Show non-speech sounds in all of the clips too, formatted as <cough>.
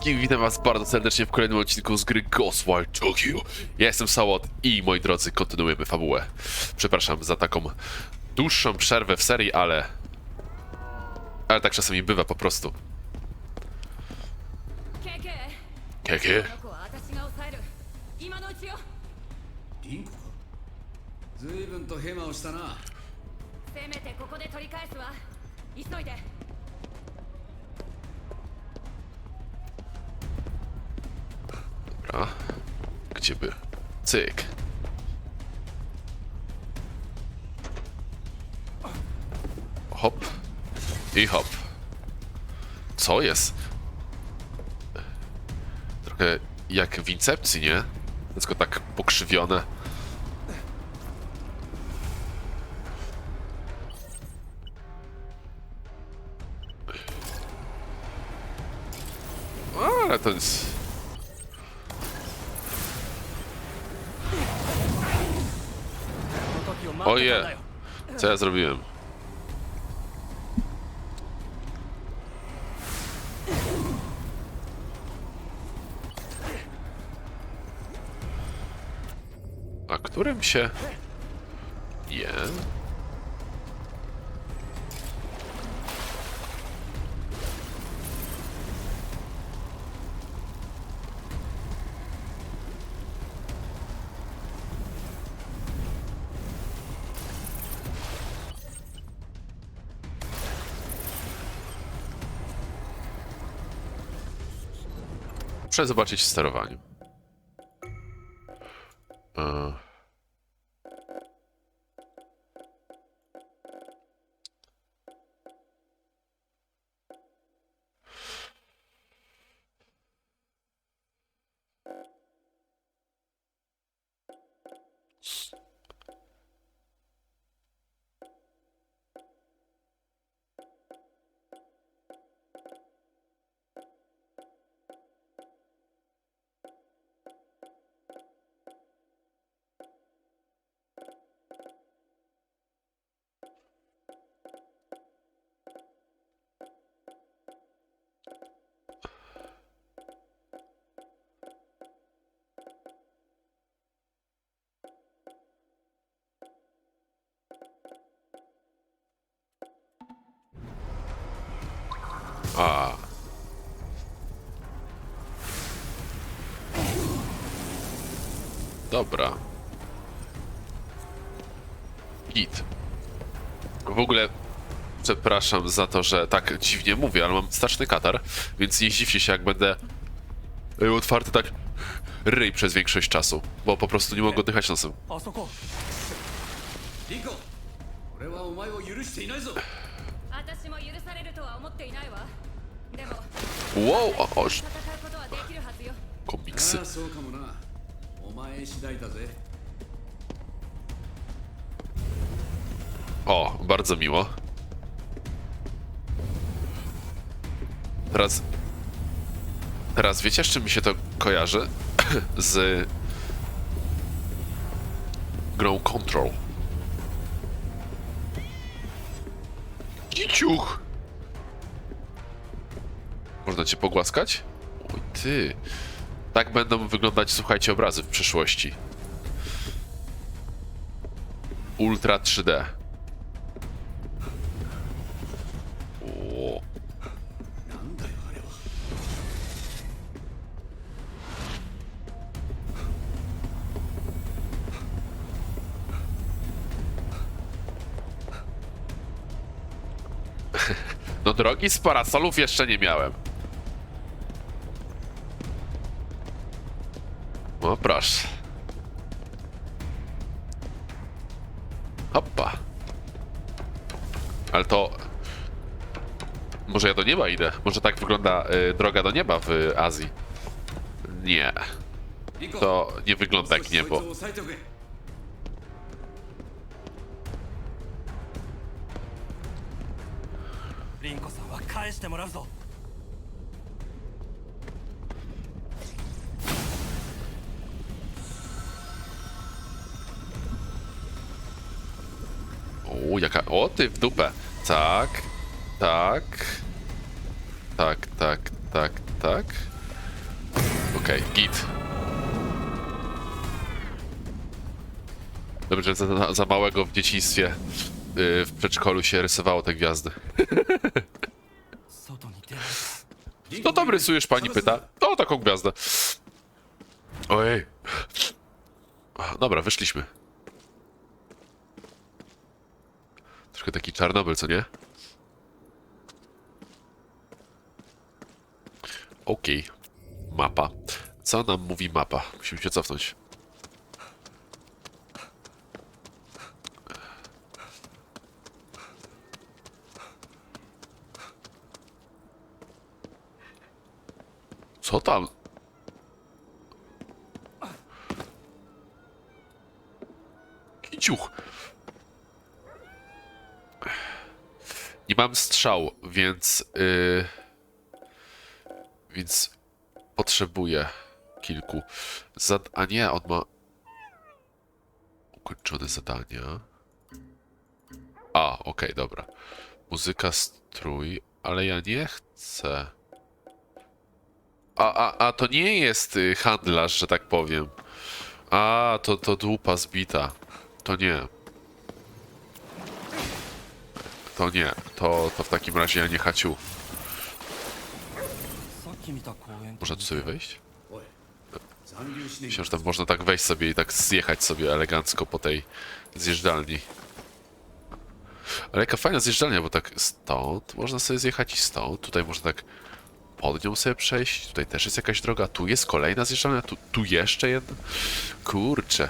wszystkim, witam was bardzo serdecznie w kolejnym odcinku z gry Ghostwire Tokyo. Ja jestem Sałot i moi drodzy, kontynuujemy fabułę. Przepraszam za taką dłuższą przerwę w serii, ale... Ale tak czasami bywa po prostu. ケケ Kiekie? この子は私が抑える今のうちよリンコか随分とヘマをしたなせめてここで取り返すわ急いで Dobra. Gdzie by? Cyk. Hop. I hop. Co jest? Trochę jak w Incepcji, nie? Tylko tak pokrzywione. Ale to jest... Oje, co ja zrobiłem? A którym się... Muszę zobaczyć w sterowaniu. A. Dobra. Git. W ogóle przepraszam za to, że tak dziwnie mówię, ale mam straszny katar, więc nie zdziwcie się, jak będę otwarty tak ryj przez większość czasu, bo po prostu nie mogę oddychać nosem. 私も許されるとは思っていないわでも Wow, o, o, ż- 戦うことはできるはずよ komiksy. ああそうかもなお前次第だぜ O, bardzo miło. Teraz. Teraz wiecie, z czym mi się to kojarzy? <coughs> z. grą Control. Kiciuch! Można cię pogłaskać? Oj ty. Tak będą wyglądać, słuchajcie, obrazy w przyszłości. Ultra 3D. Walki z parasolów jeszcze nie miałem. No proszę. Hoppa. Ale to... Może ja do nieba idę? Może tak wygląda y, droga do nieba w y, Azji? Nie. To nie wygląda jak niebo. 返してもらうぞ O, jaka... O, ty w dupę. Tak. Tak. Tak, tak, tak, tak. Okej, git. Dobrze, że za, za małego w dzieciństwie yy, w przedszkolu się rysowało te gwiazdy. <laughs> Co tam rysujesz, pani pyta? No, taką gwiazdę. Ojej. Dobra, wyszliśmy. Troszkę taki Czarnobyl, co nie? Okej. Mapa. Co nam mówi mapa? Musimy się cofnąć. Co tam? Kiciuch. Nie mam strzał, więc... Yy, więc potrzebuję kilku. Zad a nie, on ma... Ukończone zadania. A, okej, dobra. Muzyka, strój, ale ja nie chcę. A, a, a to nie jest y, handlarz, że tak powiem. A, to, to dupa zbita. To nie. To nie. To, to w takim razie ja nie haciu. Można tu sobie wejść? Myślę, że tam można tak wejść sobie i tak zjechać sobie elegancko po tej zjeżdżalni. Ale jaka fajna zjeżdżalnia, bo tak stąd można sobie zjechać i stąd. Tutaj można tak pod nią sobie przejść. Tutaj też jest jakaś droga. Tu jest kolejna zjeżdżalnia, tu, tu jeszcze jedna. Kurczę.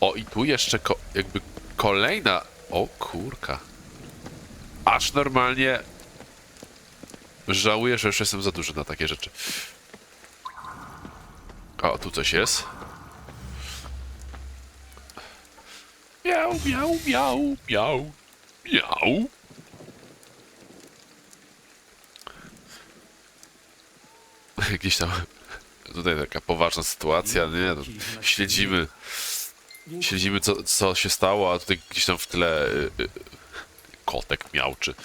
O, i tu jeszcze ko jakby kolejna. O, kurka. Aż normalnie żałuję, że już jestem za duży na takie rzeczy. O, tu coś jest. Miau, miau, miau, miau, miau. <laughs> Gdzieś tam. Tutaj taka poważna sytuacja, nie? No, śledzimy. Śledzimy, co, co się stało, a tutaj gdzieś tam w tle y, y, kotek miałczy.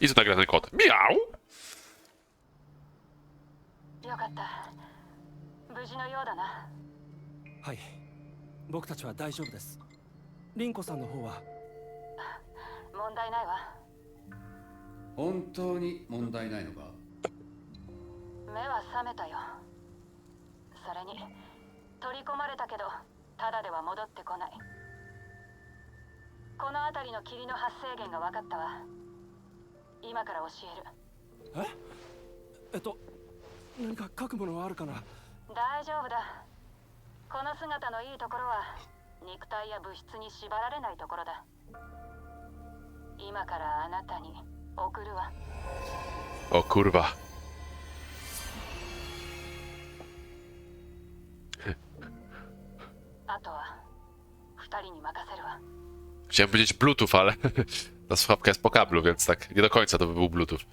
I tu nagrany kot. Miau! よかった無事のようだなはい僕たちは大丈夫です凛子さんの方は 問題ないわ。本当に問題ないのか？目は覚めたよ。それに取り込まれたけどただでは戻ってこない。この辺りの霧の発生源が分かったわ。今から教える。え？えっと何か書くものはあるかな？大丈夫だ。この姿のいいところは肉体や物質に縛られないところだ今からあなたに送るわ O kurwa. あとは二人に任せるわ Chciałem powiedzieć Bluetooth, ale <laughs> ta słuchawka jest po kablu, więc tak nie do końca to by był Bluetooth.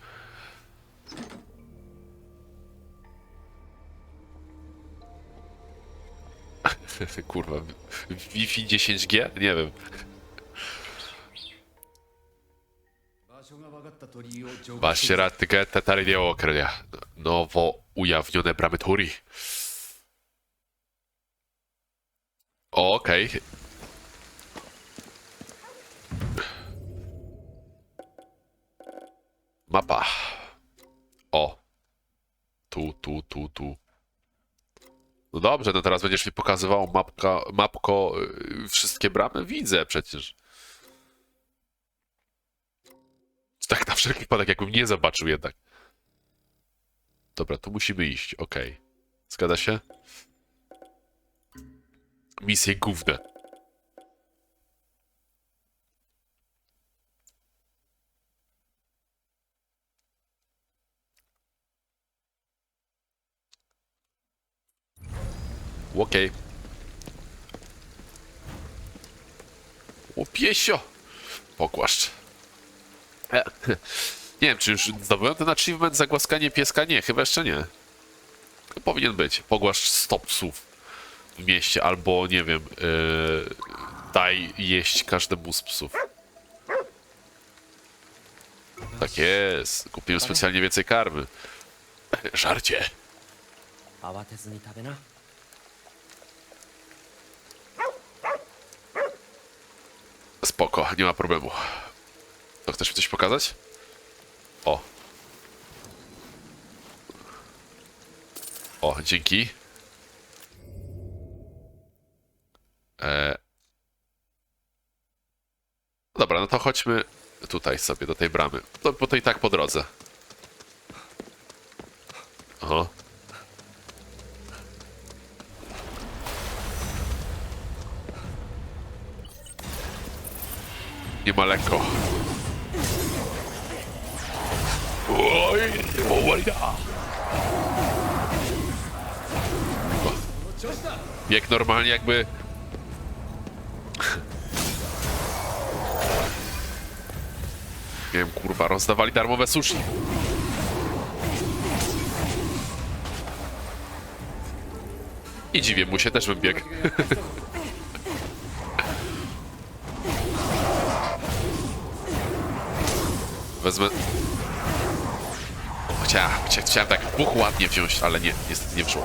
<laughs> Kurwa, Wi-Fi 10G? Nie wiem. 마시라트가 타타리디오 그러냐 nowo ujawnione bramy Turi. Okej. Okay. Mapa. O. Tu, tu, tu, tu. No dobrze, no teraz będziesz mi pokazywał mapka, mapko y, wszystkie bramy? Widzę przecież. Tak na wszelki wypadek, jakbym nie zobaczył jednak. Dobra, tu musimy iść, okej. Zgadza się? Misje główne. Okej. O piesio! Pokłaszcz. E, <laughs> nie wiem, czy już zdobyłem ten achievement zagłaskanie pieska? Nie, chyba jeszcze nie. To powinien być. Pogłasz 100 psów w mieście, albo nie wiem, yy, daj jeść każdemu z psów. Tak jest. Kupiłem specjalnie więcej karmy. <laughs> Żarcie. Spoko, nie ma problemu. To chcesz mi coś pokazać? O. O, dzięki. E... Dobra, no to chodźmy tutaj sobie, do tej bramy. To, bo to i tak po drodze. Oho. Nie ma lekko. Oj, oj, Bieg normalnie jakby... Nie wiem, kurwa, rozdawali darmowe sushi. I dziwię mu się, też bym biegł. <laughs> Wezmę... Chciałem, chcia, chciałem tak buch ładnie wziąć, ale nie, niestety nie wyszło.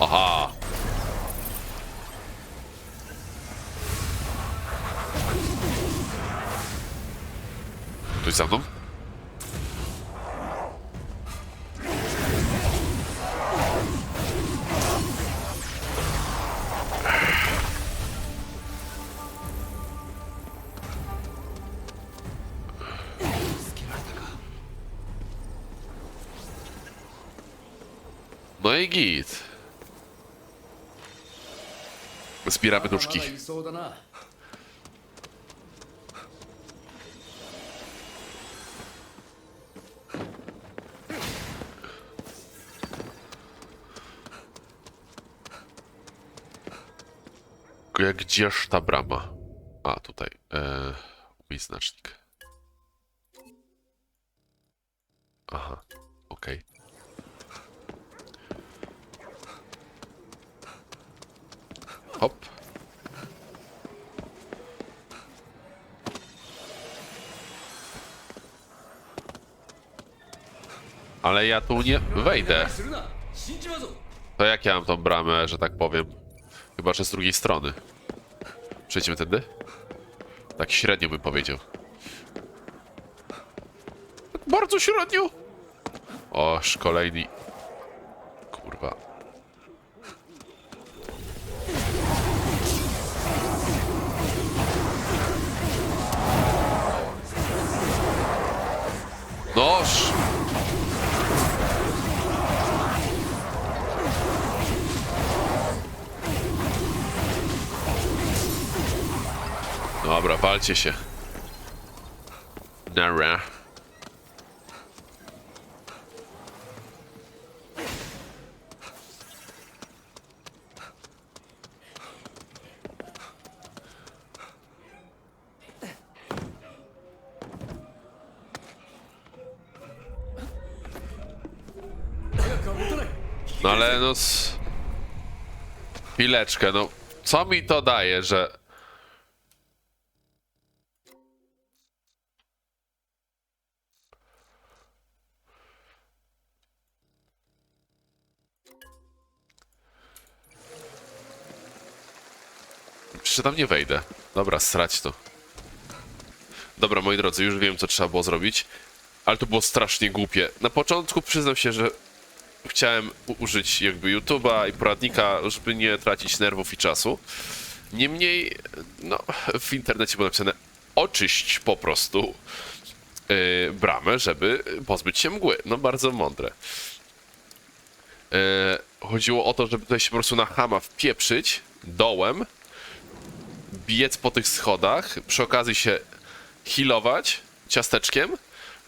Aha. Ktoś za mną? i git. Zbieramy duszki. Gdzież ta brama? A, tutaj. Eee, znacznik. Aha, okej. Okay. Hop. Ale ja tu nie wejdę. To jak ja mam tą bramę, że tak powiem? Chyba, że z drugiej strony. Przejdźmy tędy? Tak średnio bym powiedział. Bardzo średnio! Oż, kolejny. Kurwa. Noż! Dobra, walcie się. Nara. Ale no... Chwileczkę, no... Co mi to daje, że... Przecież tam nie wejdę. Dobra, srać to. Dobra, moi drodzy, już wiem, co trzeba było zrobić, ale to było strasznie głupie. Na początku przyznam się, że chciałem użyć jakby YouTube'a i poradnika, żeby nie tracić nerwów i czasu. Niemniej, no, w internecie było napisane oczyść po prostu yy, bramę, żeby pozbyć się mgły. No, bardzo mądre. Yy, chodziło o to, żeby tutaj się po prostu na hama wpieprzyć dołem, biec po tych schodach, przy okazji się healować ciasteczkiem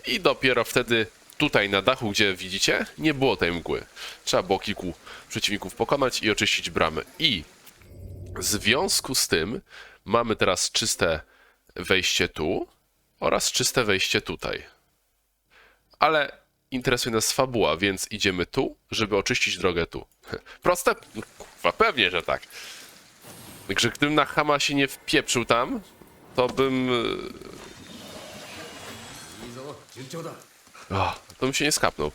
i dopiero wtedy tutaj na dachu, gdzie widzicie, nie było tej mgły. Trzeba było kilku przeciwników pokonać i oczyścić bramy. I w związku z tym mamy teraz czyste wejście tu oraz czyste wejście tutaj. Ale interesuje nas fabuła, więc idziemy tu, żeby oczyścić drogę tu. <laughs> Proste? No, Kurwa, pewnie, że tak. Także gdybym na Hama się nie wpieprzył tam, to bym... To mi się nie skapnął.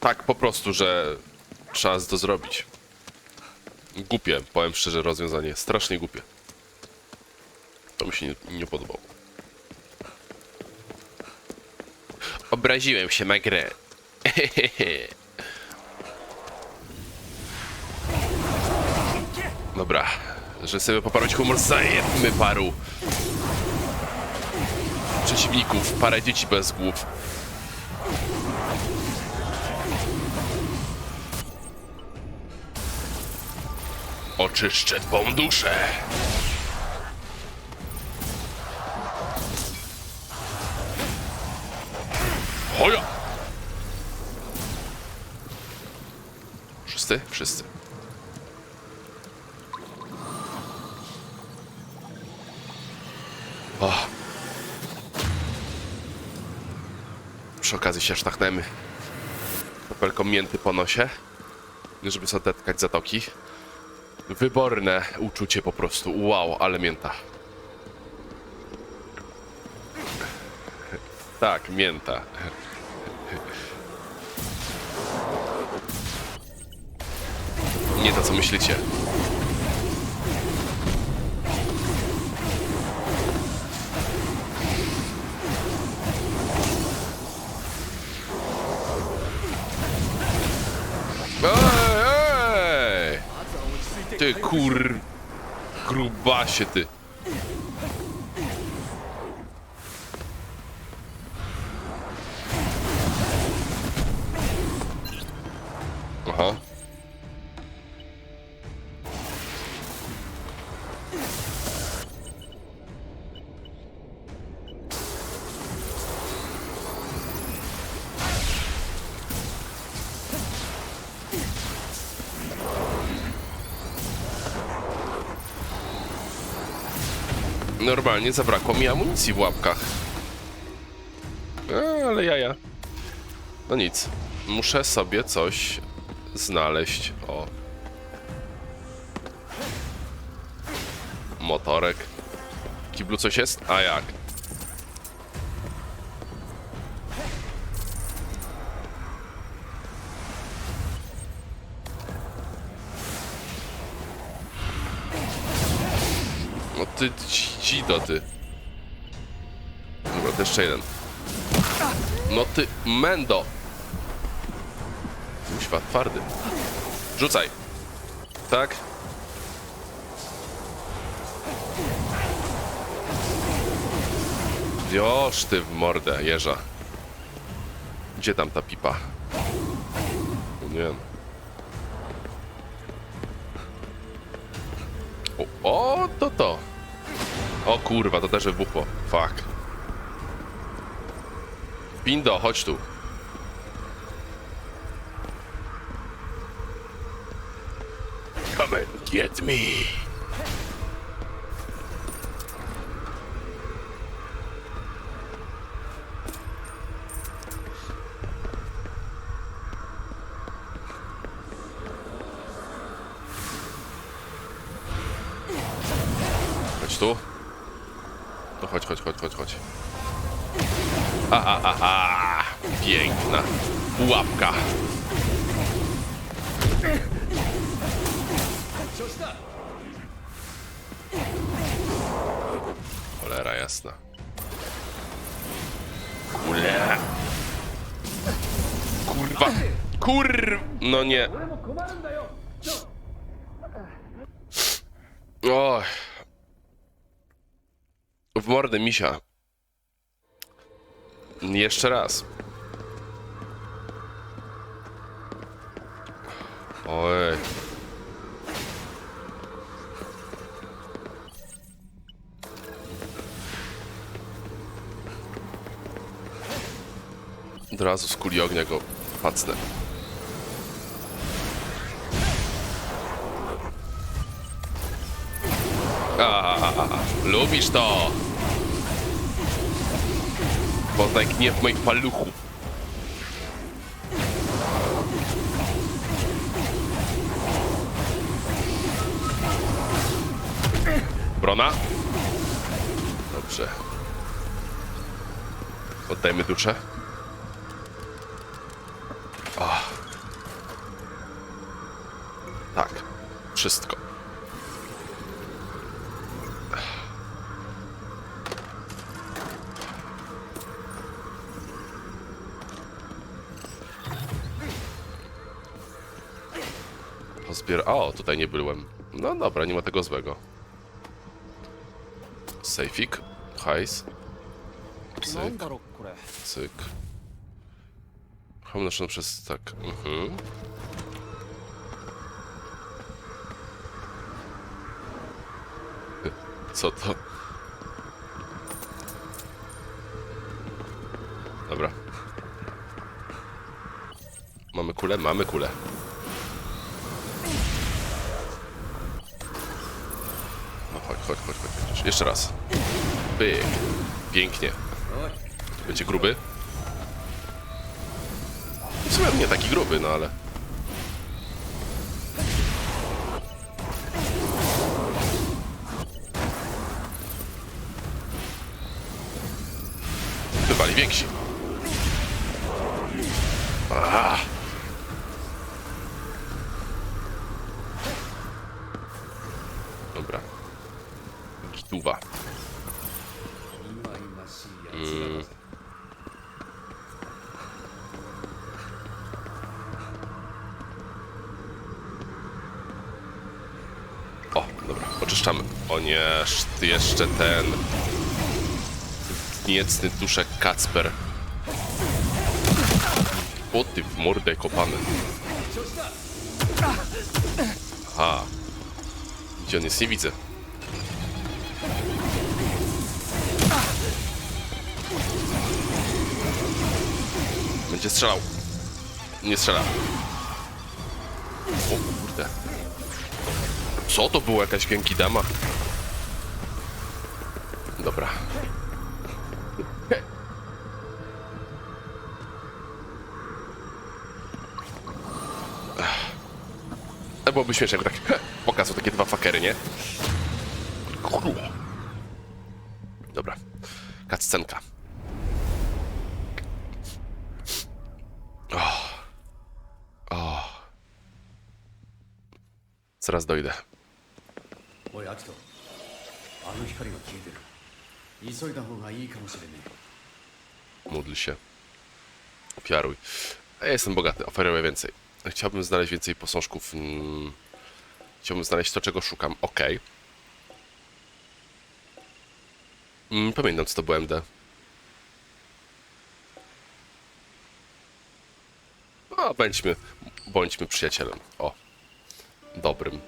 Tak po prostu, że trzeba to zrobić. Głupie, powiem szczerze, rozwiązanie. Strasznie głupie. To mi się nie, nie podobało. Obraziłem się na grę. <laughs> Dobra, że sobie poparłać humor, zajebmy paru przeciwników, parę dzieci bez głów. Oczyszczę twą duszę. Hoja! Wszyscy? Wszyscy. O. Przy okazji się sztachnemy. Kropelką mięty po nosie, żeby sobie detkać zatoki. Wyborne uczucie po prostu. Wow, ale mięta. Tak, mięta. Nie to, co myślicie. Ty kur... Grubasie ty. Normalnie zabrakło mi amunicji w łapkach. A, ale jaja. No nic. Muszę sobie coś znaleźć. O. Motorek. Kiblu coś jest? A jak? Ty dzido ty. Dobra, to jeszcze jeden. No ty mendo. Kuźwa, twardy. Rzucaj. Tak? Joż ty w mordę, jeża. Gdzie tam ta pipa? Nie wiem. O kurwa, to też wybuchło. Fuck. Pindo, chodź tu. Come and get me. chodź, chodź, chodź, chodź. A, a. Piękna pułapka. Cholera jasna. Kurwa. Kurwa. Kur... No nie. Misia. Jeszcze raz. Oj. Od razu z kuli ognia go pacnę. A, lubisz to! Poznaj gniew moich paluchów. Brona? Dobrze. Oddajmy duszę. pozbier... O, tutaj nie byłem. No dobra, nie ma tego złego. Sejfik, hajs. Cyk. Cyk. Homnoszony przez... tak. Mhm. <laughs> Co to? Dobra. Mamy kulę? Mamy kulę. Chodź, chodź, chodź. Jeszcze raz. Pyk. Pięknie. Będzie gruby? W sumie nie taki gruby, no ale... Bywali więksi. Jeszcze ten... Niecny duszek Kacper. O ty w mordę kopany. Aha. Gdzie on jest? Nie widzę. Będzie strzelał. Nie strzela. O kurde. Co to było? Jakaś Dama? Dobra. To byłoby śmieszne, jakby tak <laughs> pokazał takie dwa fakery, nie? Dobra. Kaccenka. O. O. Zaraz dojdę. おいアキトあの光が消えてる 急いだ方がいいかもしれね Módl się. Ofiaruj. A ja jestem bogaty, oferuję więcej. Chciałbym znaleźć więcej posążków. Mm. Chciałbym znaleźć to, czego szukam. Okej. Mm, pamiętam, co to było MD. A, bądźmy, bądźmy przyjacielem. O. Dobrym.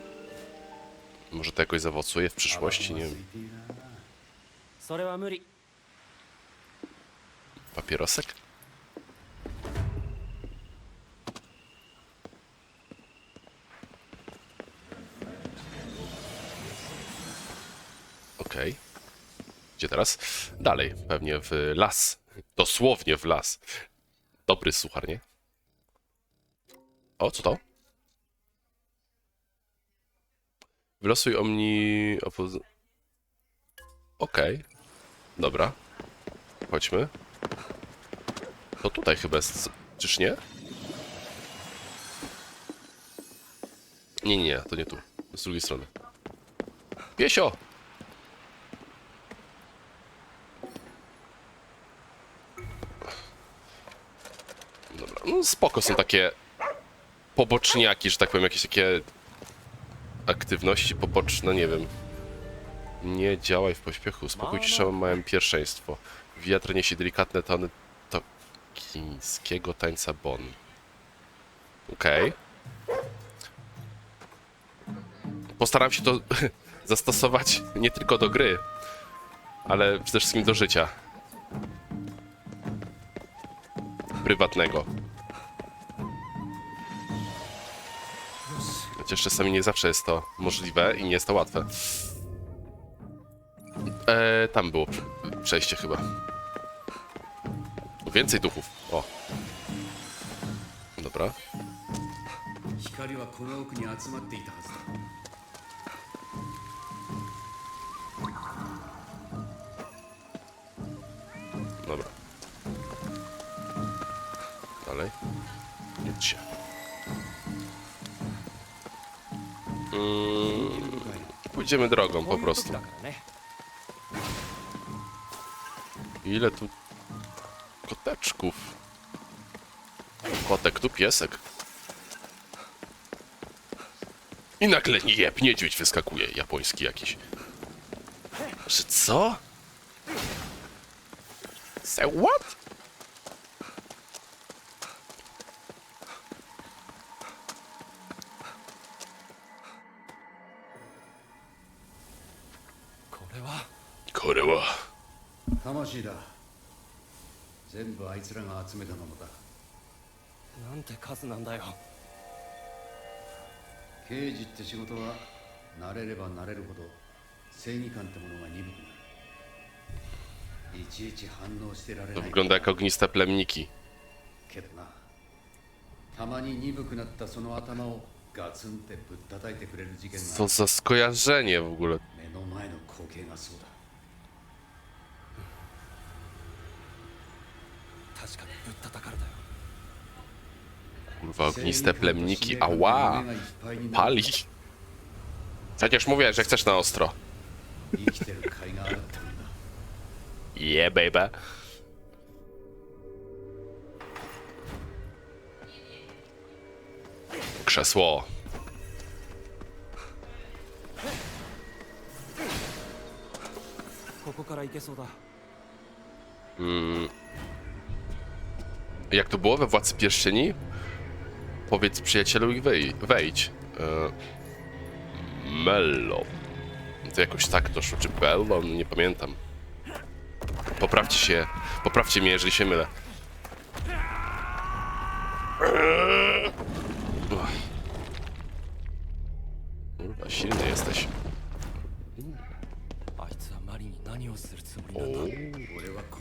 Może to jakoś zaowocuje w え przyszłości, nie 空 wiem. いているな それは無理 Papierosek? Okej. Gdzie teraz? Dalej, pewnie w las. Dosłownie w las. Dobry suchar, nie? O, co to? Wylosuj omni... opoz- Okej. Dobra. Chodźmy. To tutaj chyba jest. Czyż nie? Nie, nie, nie, to nie tu. Z drugiej strony. Piesio! Dobra, no spoko są takie poboczniaki, że tak powiem, jakieś takie aktywności poboczne, nie wiem. Nie działaj w pośpiechu, spokój cisza mają pierwszeństwo. Wiatr niesie delikatne tony tokińskiego tańca Bon. Okej. Postaram się to <laughs> zastosować nie tylko do gry, ale przede wszystkim do życia. Prywatnego. Chociaż czasami nie zawsze jest to możliwe i nie jest to łatwe. E, tam było przejście chyba. Więcej duchów. O. Dobra. Dobra. Dalej. Idź się. Mm, pójdziemy drogą po prostu. Ile tu koteczków? Kotek, tu piesek. I nagle jeb, niedźwiedź wyskakuje, japoński jakiś. Że co? Say what? Koreła. Koreła. 魂だ。全部あいつらが集めたものだ。なんて数なんだよ。刑事って仕事は慣れれば慣れるほど正義感ってものが鈍くなる。いちいち反応してられない。wygląda jak ogniste plemniki. けどなたまに鈍くなったその頭をガツンってぶったたいてくれる事件が Co za skojarzenie w ogóle. 目の前の光景がそうだ Kurwa, ogniste plemniki, ała! Pali! Przecież tak mówię, że chcesz na ostro. Yeah, baby. Krzesło. Mm, jak to było we Władcy Pierścieni? Powiedz przyjacielu i wej wejdź. E Mello. To jakoś tak doszło, czy Bello? Nie pamiętam. Poprawcie się. Poprawcie mnie, jeżeli się mylę. Kurwa, silny jesteś.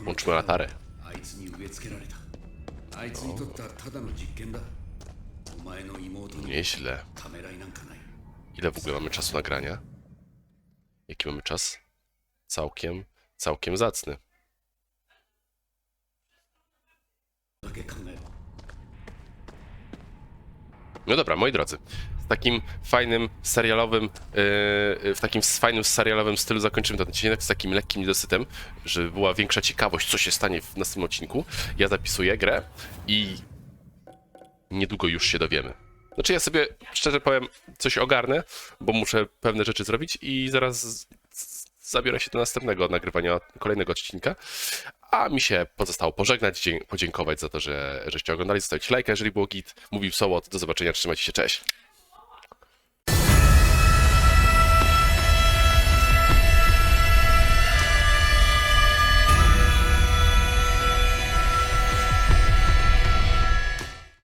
Łączmy latarę. Nieźle. Ile w ogóle mamy czasu nagrania? Jaki mamy czas? Całkiem, całkiem zacny. No dobra, moi drodzy. W takim fajnym, serialowym, yy, yy w takim fajnym, serialowym stylu zakończymy ten odcinek z takim lekkim niedosytem, żeby była większa ciekawość, co się stanie w następnym odcinku. Ja zapisuję grę i niedługo już się dowiemy. Znaczy ja sobie, szczerze powiem, coś ogarnę, bo muszę pewne rzeczy zrobić i zaraz zabiorę się do następnego nagrywania kolejnego odcinka. A mi się pozostało pożegnać, podziękować za to, że żeście oglądali, zostawić lajka, jeżeli było git. Mówił Sołot, do zobaczenia, trzymajcie się, cześć.